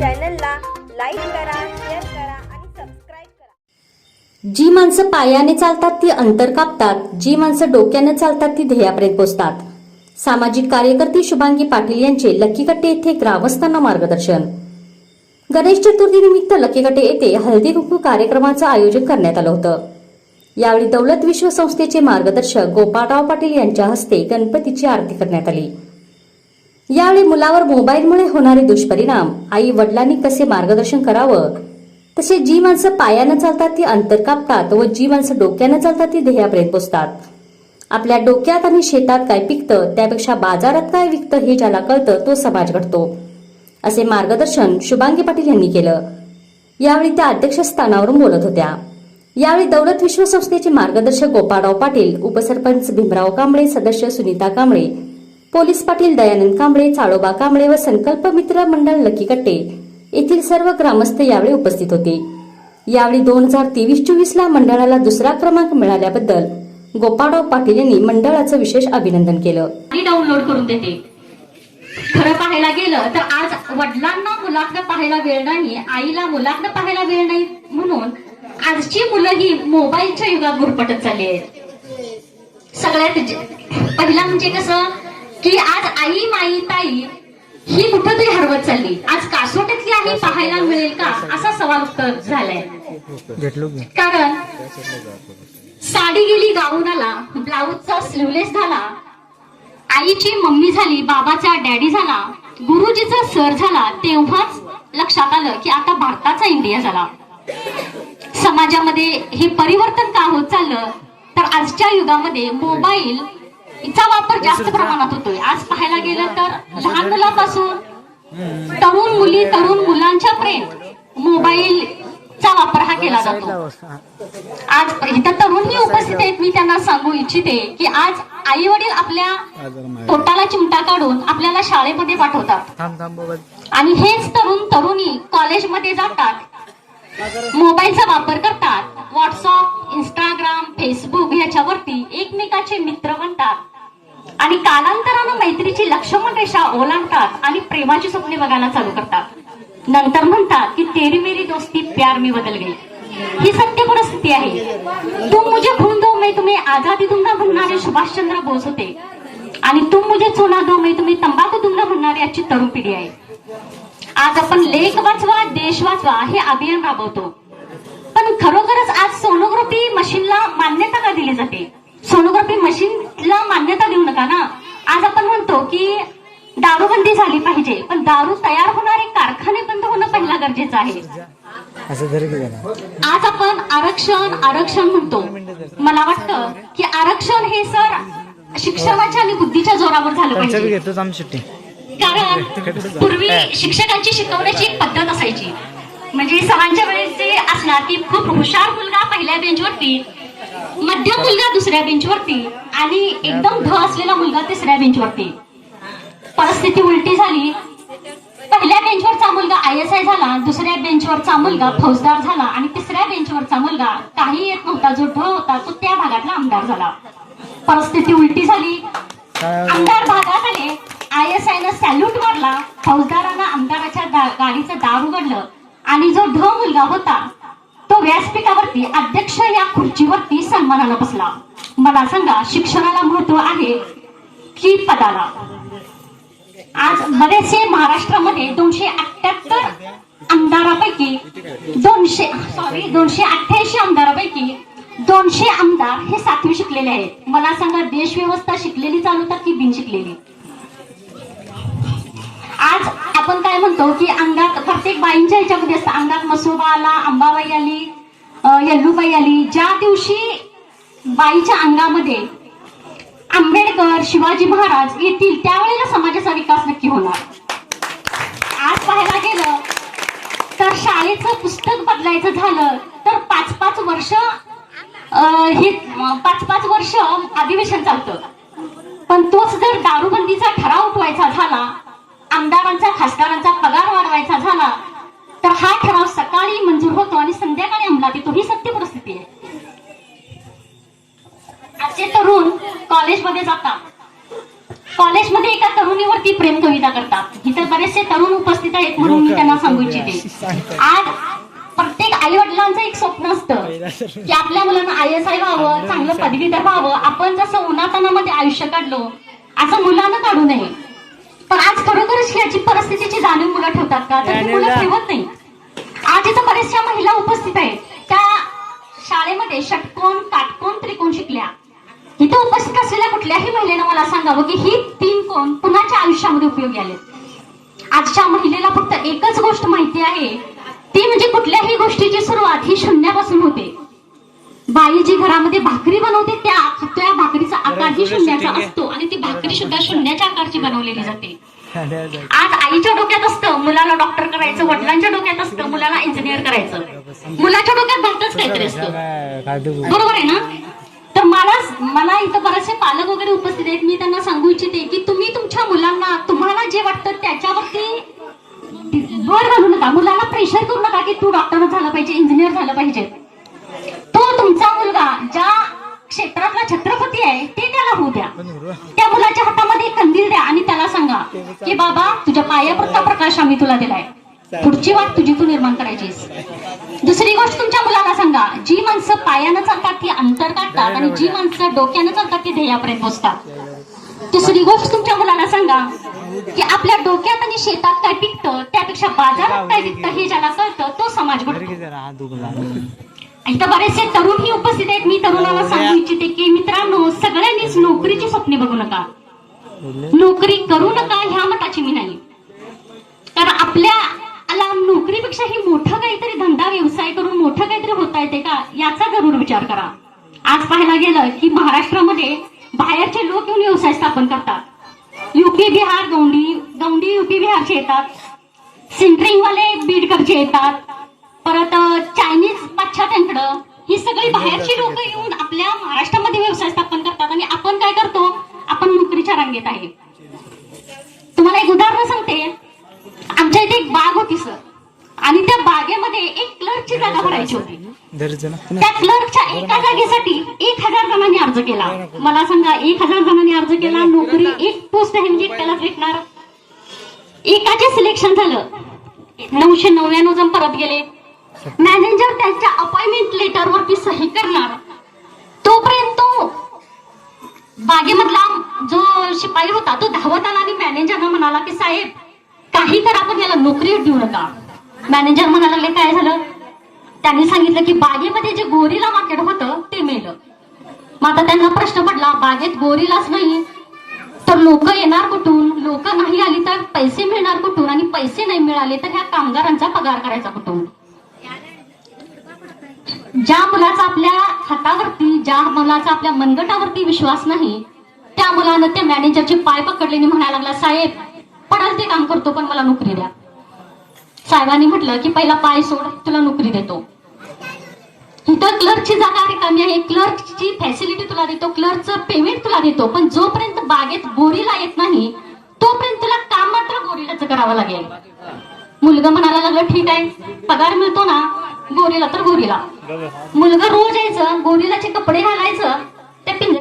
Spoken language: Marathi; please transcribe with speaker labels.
Speaker 1: चॅनलला लाईक करा शेअर करा आणि सबस्क्राईब करा.
Speaker 2: जी माणसं पायाने चालतात ती अंतर कापतात. जी माणसं डोक्याने चालतात ती ध्येयापर्यंत पोचतात. सामाजिक कार्यकर्ती शुभांगी पाटील यांचे लकीकट्टे येथे ग्रामस्थांना मार्गदर्शन. गणेश चतुर्थीनिमित्त लकीकटे येथे हळदी कुंकू कार्यक्रमाचं आयोजन करण्यात आलं होतं. यावेळी दौलत विश्व संस्थेचे मार्गदर्शक गोपाळराव पाटील यांच्या हस्ते गणपतीची आरती करण्यात आली. यावेळी मुलावर मोबाईलमुळे होणारे दुष्परिणाम आई वडिलांनी कसे मार्गदर्शन करावं? तसे जी माणसं पायानं चालतात ती अंतर कापतात व जी माणसं डोक्यानं चालतात ती ध्येयापर्यंत पोचतात. आपल्या डोक्यात आणि शेतात काय पिकतं त्यापेक्षा बाजारात काय विकतं हे ज्याला कळतं तो समाज घडतो. असे मार्गदर्शन शुभांगी पाटील यांनी केलं. यावेळी त्या अध्यक्षस्थानावरून बोलत होत्या. यावेळी दौलत विश्व संस्थेचे मार्गदर्शक गोपाळराव पाटील उपसरपंच भीमराव कांबळे सदस्य सुनीता कांबळे पोलीस पाटील दयानंद कांबळे चाळोबा कांबळे व संकल्प मित्र मंडळ लकीकट्टे येथील सर्व ग्रामस्थ यावेळी उपस्थित होते. यावेळी दोन हजार तेवीस चोवीस ला मंडळाला दुसरा क्रमांक मिळाल्याबद्दल गोपाळराव पाटील यांनी मंडळाचं विशेष अभिनंदन केलं.
Speaker 3: आणि डाउनलोड करून देते. खरं पाहायला गेलं तर आज वडिलांना मुलाकडे पाहायला वेळ नाही आईला मुलाकडे पाहायला वेळ नाही म्हणून आजची मुलं ही मोबाईलच्या युगात गुरपटत चालली आहेत. सगळ्यात पहिला म्हणजे कसं की आज आई माई ताई ही कुठं तरी हरवत चालली. आज कासोट्यातली आई पाहायला मिळेल का? असा सवाल उत्तर झालाय. कारण साडी गेली गाऊनाला ब्लाऊजचा स्लीवलेस झाला आईची मम्मी झाली बाबाचा डॅडी झाला गुरुजीचा सर झाला तेव्हाच लक्षात आलं की आता भारताचा इंडिया झाला. समाजामध्ये हे परिवर्तन का होत चाललं? तर आजच्या युगामध्ये मोबाईल चा वापर जास्त प्रमाणात होतोय. आज पाहायला गेलं तर लहान मुलापासून तरुण मुली तरुण मुलांच्या पर्यंत मोबाईलचा वापर हा केला जातो. आज इथं तरुणही उपस्थित आहेत. मी त्यांना सांगू इच्छिते की आज आई वडील आपल्या पोटाला चिमटा काढून आपल्याला शाळेमध्ये पाठवतात. आणि हेच तरुण तरुणी कॉलेजमध्ये जातात. मोबाईलचा वापर करतात. व्हॉट्सअप इंस्टाग्राम फेसबुक बनतात आणि कालांतरानं मैत्रीची लक्ष्मण रेषा ओलांडतात आणि प्रेमाची स्वप्ने बघायला चालू करतात. नंतर म्हणतात की तेरी मेरी दोस्ती प्यार मी बदल गई. ही सत्य परिस्थिती आहे. तुम मुझे खून दो मैं तुम्ही आजादी दुंगा म्हणणारे सुभाषचंद्र बोस होते. आणि तुम मुझे चुना दो मैं तुम्ही तंबाखू दुंगा म्हणणारी आजची तरुण पिढी आहे. आज आपण लेख वाचवा देश वाचवा हे अभियान राबवतो. पण खरोखरच आज सोनोग्राफी मशीनला मान्यता का दिली जाते? सोनोग्राफी मशीनला मान्यता देऊ नका ना. आज आपण म्हणतो की दारूबंदी झाली पाहिजे पण दारू तयार होणारे कारखाने बंद होणं पहिला गरजेचं आहे. आज आपण आरक्षण आरक्षण म्हणतो. मला वाटतं की आरक्षण हे सर शिक्षणाच्या आणि बुद्धीच्या जोरावर झालं पाहिजे. कारण पूर्वी शिक्षकांची शिकवण्याची एक पद्धत असायची. म्हणजे सरांच्या वेळेस जे असणार की खूप हुशार मुलगा पहिल्या बेंचवरती मध्यम मुलगा दुसऱ्या बेंचवरती आणि एकदम ढ असलेला मुलगा तिसऱ्या बेंचवरती. परिस्थिती उलटी झाली. पहिल्या बेंचवरचा मुलगा आय एस आय झाला दुसऱ्या बेंचवरचा मुलगा फौजदार झाला आणि तिसऱ्या बेंचवरचा मुलगा काही येत नव्हता जो ढ होता तो त्या भागातला आमदार झाला. परिस्थिती उलटी झाली. आमदार भागात आले. आय एस आय न सॅल्यूट मारला. फौजदारांना आमदाराच्या गाडीचं दार उघडलं. आणि जो ढ मुलगा होता तो व्यासपीठावरती अध्यक्ष या खुर्चीवरती सन्मानानं बसला. मला सांगा शिक्षणाला महत्त्व आहे की पदाला? आज बरेचसे महाराष्ट्रामध्ये दोनशे अठ्याहत्तर आमदारापैकी दोनशे सॉरी दोनशे अठ्ठ्याऐंशी आमदारापैकी दोनशे आमदार हे सातवी शिकलेले आहेत. मला सांगा देश व्यवस्था शिकलेली चालवतात की बिन शिकलेली? आज आपण काय म्हणतो की अंगात प्रत्येक बाईंच्या ह्याच्यामध्ये असतं अंगात मसोबा आला अंबाबाई आली यल्लूबाई आली. ज्या दिवशी बाईच्या अंगामध्ये आंबेडकर शिवाजी महाराज येतील त्यावेळेला समाजाचा विकास नक्की होणार. आज पाहायला गेलं तर शाळेचं पुस्तक बदलायचं झालं तर पाच पाच वर्ष अं, हे पाच पाच वर्ष अधिवेशन चालतं. पण तोच जर दारूबंदीचा ठराव उठवायचा झाला आमदारांचा खासदारांचा पगार वाढवायचा झाला तर हा ठराव सकाळी मंजूर होतो आणि संध्याकाळी अंमलात येतो ही सत्य परिस्थिती आहे. आजचे तरुण कॉलेजमध्ये जातात. कॉलेजमध्ये एका तरुणीवरती प्रेम कविता करतात. इतर बरेचसे तरुण उपस्थित आहेत म्हणून मी त्यांना सांगू इच्छिते. आज प्रत्येक आई वडिलांचं एक स्वप्न असतं की आपल्या मुलांना आय एस आय व्हावं चांगलं पदवीधर व्हावं. आपण जसं उन्हातानामध्ये आयुष्य काढलो असं मुलांना काढू नये. पण आज खरोखरच याची परिस्थितीची जाणीव मुलं ठेवतात का? तर मुलं ठेवत नाही. आज इथं बऱ्याचशा महिला उपस्थित आहेत. त्या शाळेमध्ये षटकोन काटकोन त्रिकोण शिकल्या. इथे उपस्थित असलेल्या कुठल्याही महिलेनं मला सांगावं की ही तीन कोण कुणाच्या आयुष्यामध्ये उपयोगी आले आजच्या महिलेला फक्त एकच गोष्ट माहिती आहे. ती म्हणजे कुठल्याही गोष्टीची सुरुवात ही शून्यापासून होते. बाई जी घरामध्ये भाकरी बनवते त्या त्या भाकरीचा आकार ही शून्याचा असतो. भाकरी सुद्धा शून्याच्या आकारची बनवलेली जाते. आज आईच्या डोक्यात असतं मुलाला डॉक्टर करायचं वडिलांच्या डोक्यात असतं मुलाला इंजिनियर करायचं. मुलाच्या डोक्यात भलतच काहीतरी असतं. बरोबर आहे ना? तर मला मला इथं बरेचसे पालक वगैरे उपस्थित आहेत. मी त्यांना सांगू इच्छिते की तुम्ही तुमच्या मुलांना तुम्हाला जे वाटतं त्याच्यावरती भर घालू नका. मुलाला प्रेशर करू नका की तू डॉक्टर झालं पाहिजे इंजिनियर झालं पाहिजे तो तुमचा मुलगा ज्या क्षेत्रातला छत्रपती आहे ते त्याला होऊ द्या त्या मुलाच्या हातामध्ये एक कंदील द्या आणि त्याला सांगा की पायापुरता प्रकाश आम्ही तुला दिलाय. पुढची वाट तुझी तू निर्माण करायचीस. दुसरी गोष्ट तुमच्या मुलाला सांगा जी माणसं पायानं चालतात ती अंतर काढतात आणि जी माणसं डोक्यानं चालतात ती ध्येयापर्यंत पोहोचतात तिसरी गोष्ट तुमच्या मुलाला सांगा की आपल्या डोक्यात आणि शेतात काय पिकतं त्यापेक्षा बाजारात काय पिकतं हे ज्याला कळतं तो समाज इथं बरेचसे तरुण ही उपस्थित आहेत. मी तरुणाला सांगू इच्छिते की मित्रांनो सगळ्यांनीच नोकरीची स्वप्ने बघू नका. नोकरी करू नका ह्या मताची मी नाही. आपल्याला नोकरीपेक्षा ही मोठं काहीतरी धंदा व्यवसाय करून मोठं काहीतरी होता येते का याचा जरूर विचार करा. आज पाहायला गेलं की महाराष्ट्रामध्ये बाहेरचे लोक येऊन व्यवसाय स्थापन करतात. युपी बिहार गौंडी गौंडी युपी बिहारचे येतात. सिंटरिंग वाले बीडकडचे येतात. परत चायनीज पाश्चात्यांकडं ही सगळी बाहेरची लोक येऊन आपल्या महाराष्ट्रामध्ये व्यवसाय स्थापन करतात. आणि आपण काय करतो? आपण नोकरीच्या रांगेत आहे. तुम्हाला एक उदाहरण सांगते. आमच्या इथे एक बाग होती सर. आणि त्या बागेमध्ये एक क्लर्कची जागा भरायची होती. त्या क्लर्कच्या एका जागेसाठी एक हजार जणांनी अर्ज केला. मला सांगा एक हजार जणांनी अर्ज केला नोकरी एक पोस्ट आहे म्हणजे त्यालाच भेटणार? एकाचे सिलेक्शन झालं. नऊशे नव्याण्णव जण परत गेले. मॅनेजर त्यांच्या अपॉइंटमेंट लेटर वरती सही करणार. तोपर्यंत तो बागेमधला जो शिपाई होता तो धावत आला आणि मॅनेजरला म्हणाला की साहेब नाही तर आपण याला नोकरी देऊ नका. मॅनेजर म्हणायला लागले काय झालं? त्यांनी सांगितलं की बागेमध्ये जे गोरीला मार्केट होतं ते मिळलं मग आता त्यांना प्रश्न पडला बागेत गोरीलाच नाही तर लोक येणार कुठून? लोक नाही आली तर पैसे मिळणार कुठून? आणि पैसे नाही मिळाले तर ह्या कामगारांचा पगार करायचा कुठून? ज्या मुलाचा आपल्या हातावरती ज्या मुलाचा आपल्या मनगटावरती विश्वास नाही त्या मुलानं त्या मॅनेजरचे पाय पकडले आणि म्हणायला लागला साहेब पडाल ते काम करतो पण मला नोकरी द्या. साहेबांनी म्हटलं की पहिला पाय सोड तुला नोकरी देतो. इथं क्लर्कची जागा रिकामी आहे. क्लर्कची फॅसिलिटी तुला देतो क्लर्कचं पेमेंट तुला देतो पण जोपर्यंत बागेत गोरीला येत नाही तोपर्यंत तुला काम मात्र गोरीलाच करावं लागेल. मुलगा म्हणायला लागलं ठीक आहे पगार मिळतो ना गोरीला तर गोरीला मुलगा रोज यायचं गोरीलाचे कपडे घालायचं त्या पिंज